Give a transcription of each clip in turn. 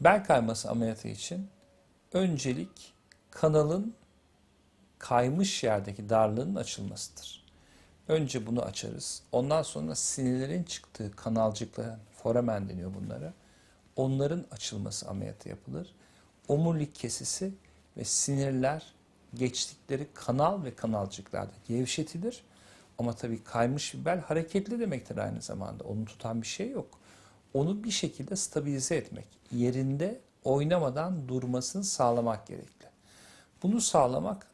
Bel kayması ameliyatı için öncelik kanalın kaymış yerdeki darlığın açılmasıdır. Önce bunu açarız. Ondan sonra sinirlerin çıktığı kanalcıkların, foramen deniyor bunlara. Onların açılması ameliyatı yapılır. Omurilik kesisi ve sinirler geçtikleri kanal ve kanalcıklarda gevşetilir. Ama tabii kaymış bir bel hareketli demektir aynı zamanda. Onu tutan bir şey yok. Onu bir şekilde stabilize etmek, yerinde oynamadan durmasını sağlamak gerekli. Bunu sağlamak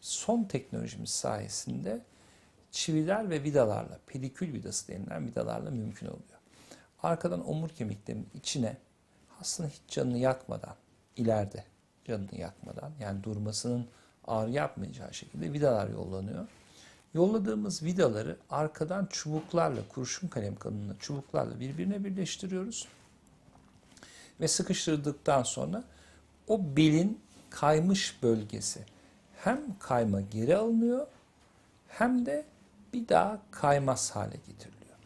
son teknolojimiz sayesinde çiviler ve vidalarla, pedikül vidası denilen vidalarla mümkün oluyor. Arkadan omur kemiklerinin içine hastanın hiç canını yakmadan, ileride canını yakmadan, yani durmasının ağrı yapmayacağı şekilde vidalar yollanıyor. Yolladığımız vidaları arkadan çubuklarla, kurşun kalem kalınlığında çubuklarla birbirine birleştiriyoruz. Ve sıkıştırdıktan sonra o belin kaymış bölgesi hem kayma geri alınıyor hem de bir daha kaymaz hale getiriliyor.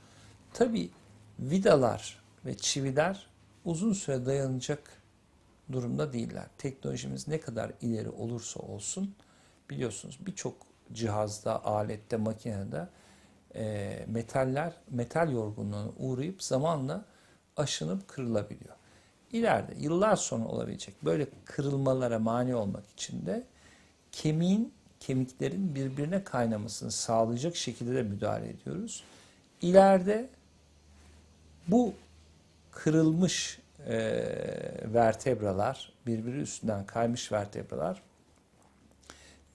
Tabi vidalar ve çiviler uzun süre dayanacak durumda değiller. Teknolojimiz ne kadar ileri olursa olsun biliyorsunuz birçok cihazda, alette, makinede e, metaller metal yorgunluğuna uğrayıp zamanla aşınıp kırılabiliyor. İleride yıllar sonra olabilecek böyle kırılmalara mani olmak için de kemiğin kemiklerin birbirine kaynamasını sağlayacak şekilde de müdahale ediyoruz. İleride bu kırılmış e, vertebralar, birbiri üstünden kaymış vertebralar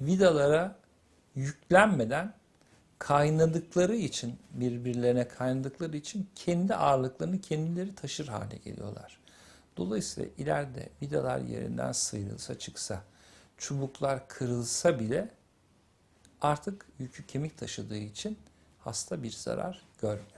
vidalara yüklenmeden kaynadıkları için, birbirlerine kaynadıkları için kendi ağırlıklarını kendileri taşır hale geliyorlar. Dolayısıyla ileride vidalar yerinden sıyrılsa çıksa, çubuklar kırılsa bile artık yükü kemik taşıdığı için hasta bir zarar görmüyor.